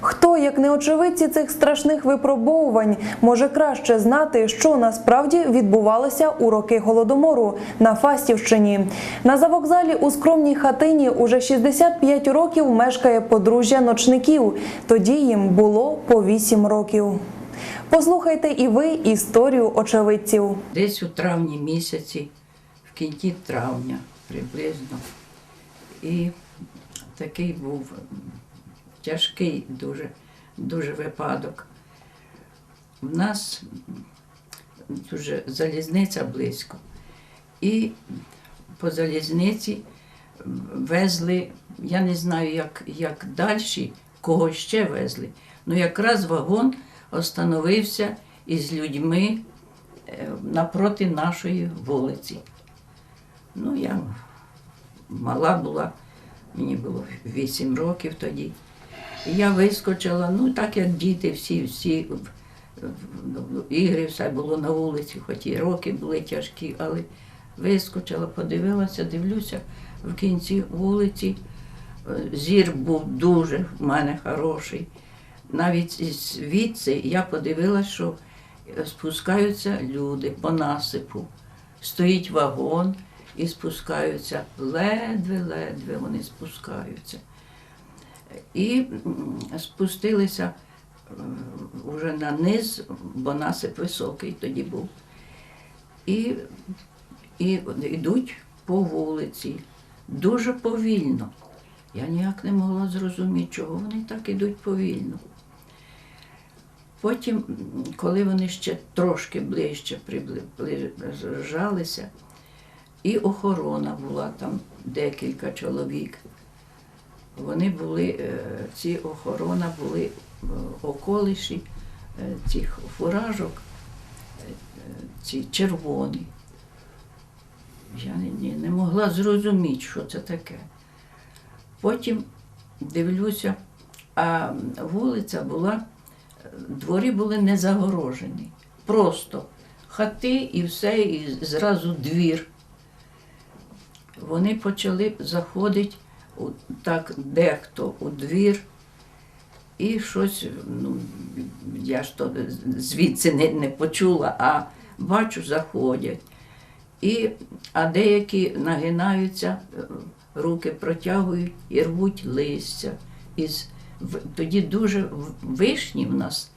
Хто, як не очевидці цих страшних випробовувань, може краще знати, що насправді відбувалося у роки голодомору на Фастівщині? На завокзалі у скромній хатині уже 65 років мешкає подружжя ночників. Тоді їм було по 8 років. Послухайте і ви історію очевидців. Десь у травні місяці, в кінці травня приблизно. І такий був тяжкий дуже, дуже випадок. В нас дуже залізниця близько. І по залізниці везли, я не знаю, як, як далі, кого ще везли. Ну якраз вагон остановився із людьми е, напроти нашої вулиці. Ну, я мала була, мені було 8 років тоді. Я вискочила, ну так як діти, всі, всі в- ігри, все було на вулиці, хоч і роки були тяжкі, але вискочила, подивилася, дивлюся в кінці вулиці. е, Зір був дуже в мене хороший. Навіть звідси я подивилася, що спускаються люди по насипу. Стоїть вагон і спускаються ледве-ледве вони спускаються. І спустилися вже на низ, бо насип високий тоді був. І, і йдуть по вулиці дуже повільно. Я ніяк не могла зрозуміти, чого вони так ідуть повільно. Потім, коли вони ще трошки ближче приближалися, і охорона була там декілька чоловік. Вони були, е, ці охорона були в околиші е, цих фуражок, е, е, ці червоні. Я не, не, могла зрозуміти, що це таке. Потім дивлюся, а вулиця була, двори були не загорожені. Просто хати і все, і зразу двір. Вони почали заходити так дехто у двір. І щось, ну, я ж то звідси не, не почула, а бачу, заходять. І, а деякі нагинаються, руки протягують і рвуть листя. Із, тоді дуже вишні в нас.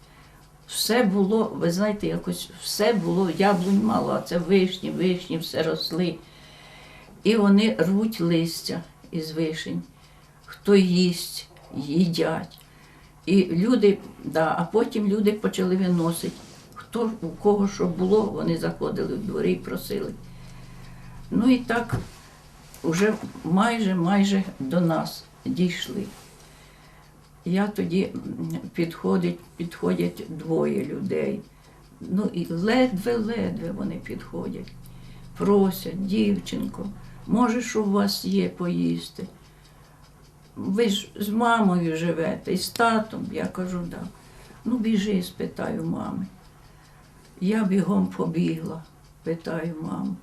Все було, ви знаєте, якось все було, яблунь мало, а це вишні, вишні, все росли. І вони рвуть листя із вишень. Хто їсть, їдять. І люди, да, а потім люди почали виносити. Хто у кого що було, вони заходили в дворі і просили. Ну і так вже майже майже до нас дійшли. Я тоді м, підходять, двоє людей. Ну і ледве-ледве вони підходять. Просять, дівчинко, може, що у вас є поїсти? Ви ж з мамою живете і з татом. Я кажу, да. Ну, біжи, спитаю мами. Я бігом побігла, питаю маму.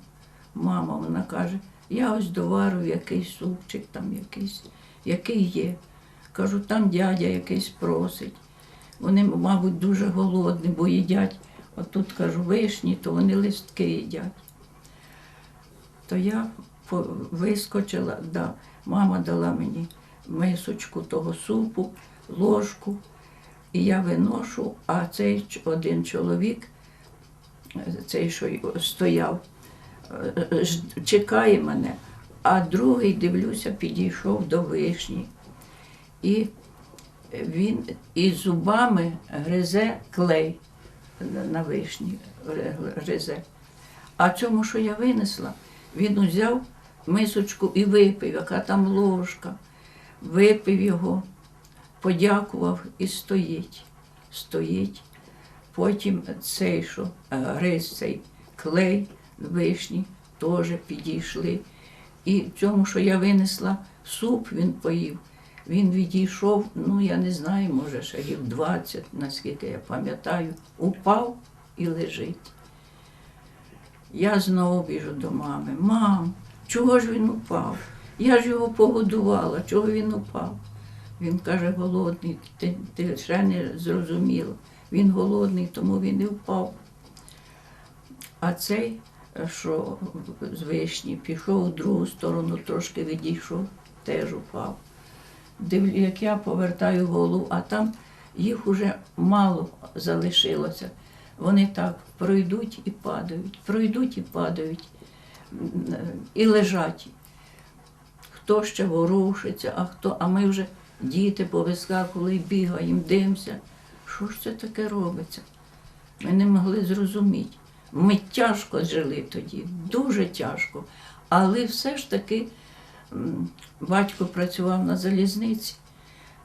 Мама, вона каже, я ось доварив якийсь супчик, там якийсь, який є. Кажу, там дядя якийсь просить. Вони, мабуть, дуже голодні, бо їдять. Отут кажу, вишні, то вони листки їдять. То я вискочила, да, мама дала мені мисочку того супу, ложку, і я виношу, а цей один чоловік, цей, що стояв, е, чекає мене, а другий, дивлюся, підійшов до вишні. І він із зубами гризе клей на вишні, гризе. А цьому, що я винесла, він узяв мисочку і випив, яка там ложка. Випив його, подякував і стоїть. Стоїть. Потім цей, що е, гриз цей клей вишні, теж підійшли. І цьому, що я винесла суп, він поїв. Він відійшов, ну я не знаю, може, шагів 20, наскільки я пам'ятаю, упав і лежить. Я знову біжу до мами. Мам, чого ж він упав? Я ж його погодувала, чого він упав? Він каже, голодний, ти, ти ще не зрозуміла. Він голодний, тому він і впав. А цей, е, що з вишні, пішов у другу сторону, трошки відійшов, теж упав. Дивлю, як я повертаю голову, а там їх уже мало залишилося. Вони так пройдуть і падають, пройдуть і падають, і лежать. Хто ще ворушиться, а хто, а ми вже діти повискакували і бігаємо, дивимося. Що ж це таке робиться? Ми не могли зрозуміти. Ми тяжко жили тоді, дуже тяжко. Але все ж таки батько працював на залізниці,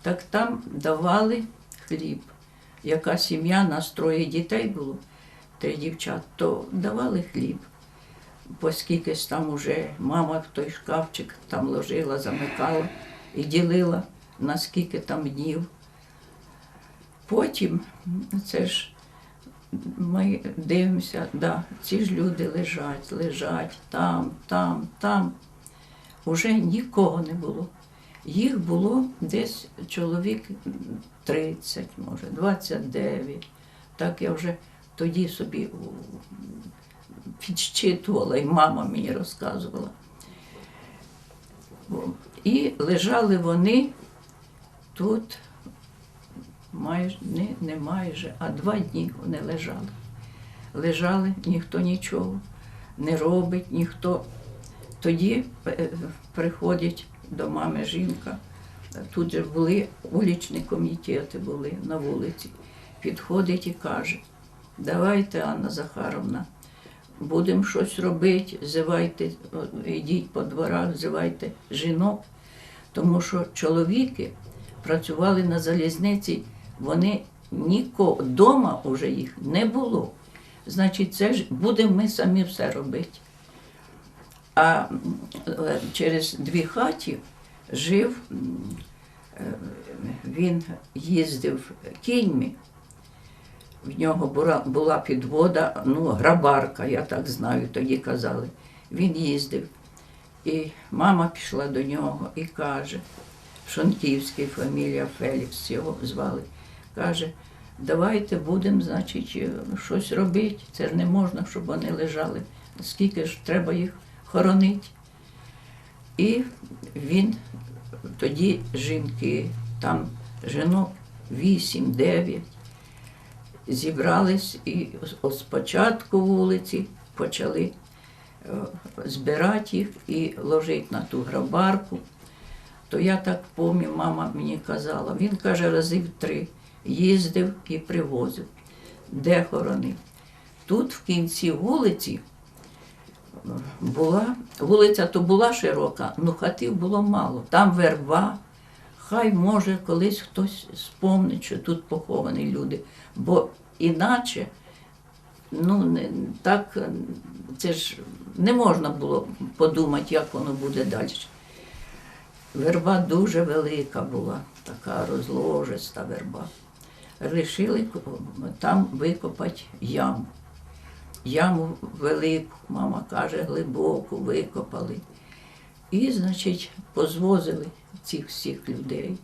так там давали хліб. Яка сім'я, нас троє дітей було, три дівчат, то давали хліб. Оскільки ж там уже мама в той шкафчик там ложила, замикала і ділила на скільки там днів. Потім це ж ми дивимося, да, ці ж люди лежать, лежать там, там, там. Уже нікого не було. Їх було десь чоловік 30, може, 29. Так я вже тоді собі у, підщитувала, і мама мені розказувала. І лежали вони тут майже не, не майже, а два дні вони лежали. Лежали, ніхто нічого не робить, ніхто. Тоді е, приходить до мами жінка. Тут же були вуличні комітети були на вулиці. Підходить і каже: давайте, Анна Захаровна, будемо щось робити, зивайте, йдіть по дворах, зивайте жінок, тому що чоловіки працювали на залізниці, вони нікого вдома вже їх не було. Значить, це ж будемо ми самі все робити. А е, через дві хаті жив, е, він їздив кіньми. В нього була, була підвода, ну, грабарка, я так знаю, тоді казали. Він їздив. І мама пішла до нього і каже, Шонківський, фамілія Фелікс його звали. Каже, давайте будемо, значить, е, щось робити. Це ж не можна, щоб вони лежали. Скільки ж треба їх хоронити. І він тоді жінки, там жінок 8-9, зібрались і спочатку вулиці почали е, збирати їх і ложити на ту грабарку. То я так пам'ятаю, мама мені казала, він каже, разів три їздив і привозив. Де хоронив? Тут в кінці вулиці е, була, вулиця то була широка, але хатів було мало. Там верба. Хай може колись хтось спомнить, що тут поховані люди. Бо іначе, ну, не, так, це ж не можна було подумати, як воно буде далі. Верба дуже велика була, така розложиста верба. Рішили там викопати яму. Яму велику, мама каже, глибоку викопали. І, значить, позвозили цих всіх людей.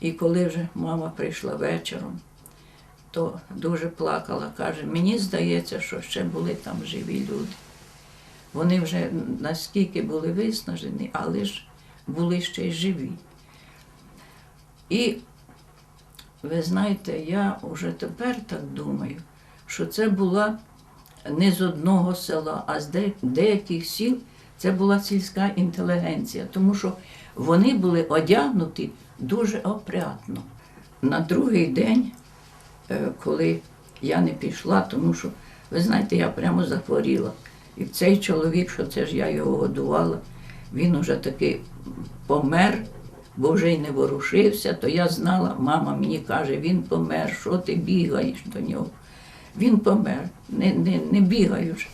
І коли вже мама прийшла вечором, то дуже плакала, каже, мені здається, що ще були там живі люди. Вони вже наскільки були виснажені, але ж були ще й живі. І ви знаєте, я вже тепер так думаю, що це була не з одного села, а з деяких сіл це була сільська інтелігенція, тому що вони були одягнуті дуже опрятно. На другий день, е, коли я не пішла, тому що, ви знаєте, я прямо захворіла. І цей чоловік, що це ж я його годувала, він уже таки помер, бо вже й не ворушився, то я знала, мама мені каже, він помер, що ти бігаєш до нього? Він помер, не, не, не бігай вже.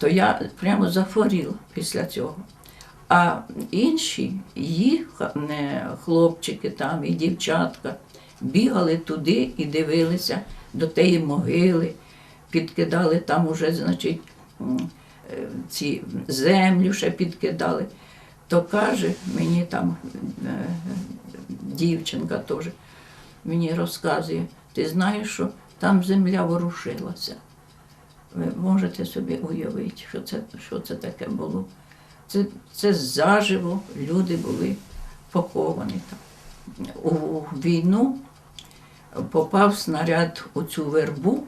То я прямо захворіла після цього. А інші їх хлопчики там і дівчатка бігали туди і дивилися до тієї могили, підкидали там уже, значить, е, ці землю ще підкидали. то каже мені там е, дівчинка теж мені розказує, ти знаєш, що там земля ворушилася. Ви можете собі уявити, що це, що це таке було. Це, це заживо люди були поховані там. У війну попав снаряд у цю вербу,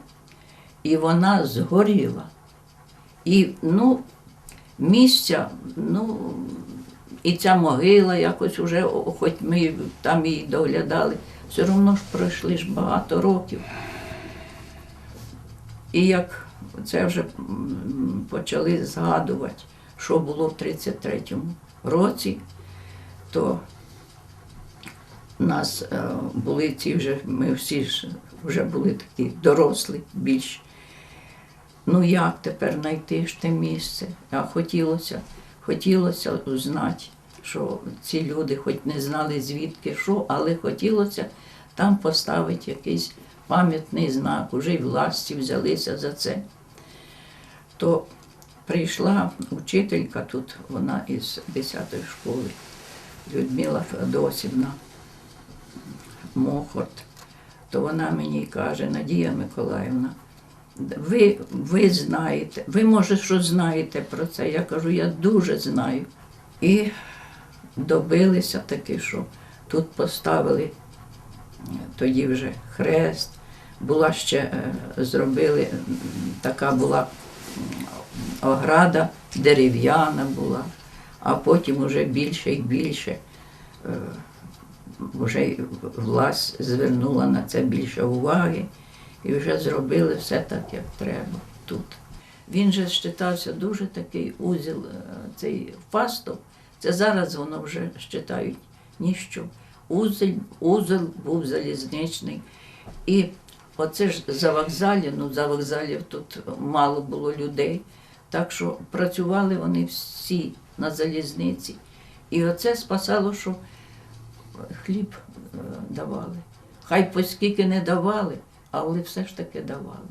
і вона згоріла. І ну, місця, ну, і ця могила якось уже, хоч ми там її доглядали, все одно ж пройшли ж багато років. І як це вже почали згадувати, що було в 33-му році, то нас е, були ці вже, ми всі ж вже були такі дорослі більш. Ну як тепер знайти ж те місце? А хотілося, хотілося узнати, що ці люди хоч не знали звідки що, але хотілося там поставити якийсь пам'ятний знак. Уже й власті взялися за це. То прийшла учителька тут, вона із 10-ї школи, Людмила Феодосівна Мохорт. То вона мені каже, Надія Миколаївна, ви, ви знаєте, ви може щось знаєте про це. Я кажу, я дуже знаю. І добилися таки, що тут поставили тоді вже хрест. Була ще, е, зробили, така була ограда, дерев'яна була, а потім вже більше і більше. е, Вже власть звернула на це більше уваги і вже зробили все так, як треба тут. Він же вважався дуже такий узіл, е, цей фастов. Це зараз воно вже вважають ніщо. Узел, узел був залізничний. І оце ж за вокзалі, ну за вокзалів тут мало було людей. Так що працювали вони всі на залізниці. І оце спасало, що хліб е, давали. Хай по скільки не давали, але все ж таки давали.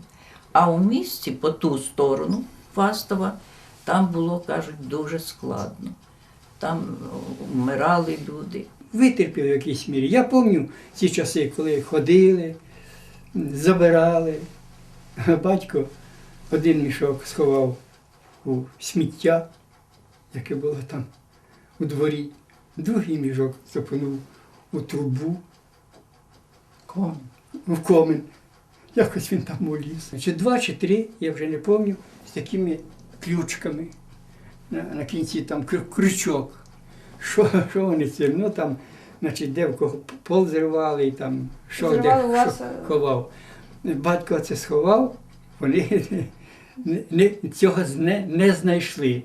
А у місті по ту сторону Фастова там було, кажуть, дуже складно. Там е, вмирали люди. витерпів в якійсь мірі. Я пам'ятаю ці часи, коли ходили, забирали. Батько один мішок сховав у сміття, яке було там у дворі, другий мішок запинув у трубу, Ком. в комин. Якось він там уліз. Чи два, чи три, я вже не пам'ятаю, з такими ключками. На, на кінці там крю- крючок. Що, що вони цим? Ну там, значить, де в кого пол зривали, і там що Зривали де у вас, що е, ховав. Батько це сховав, вони не, не, цього не, не знайшли.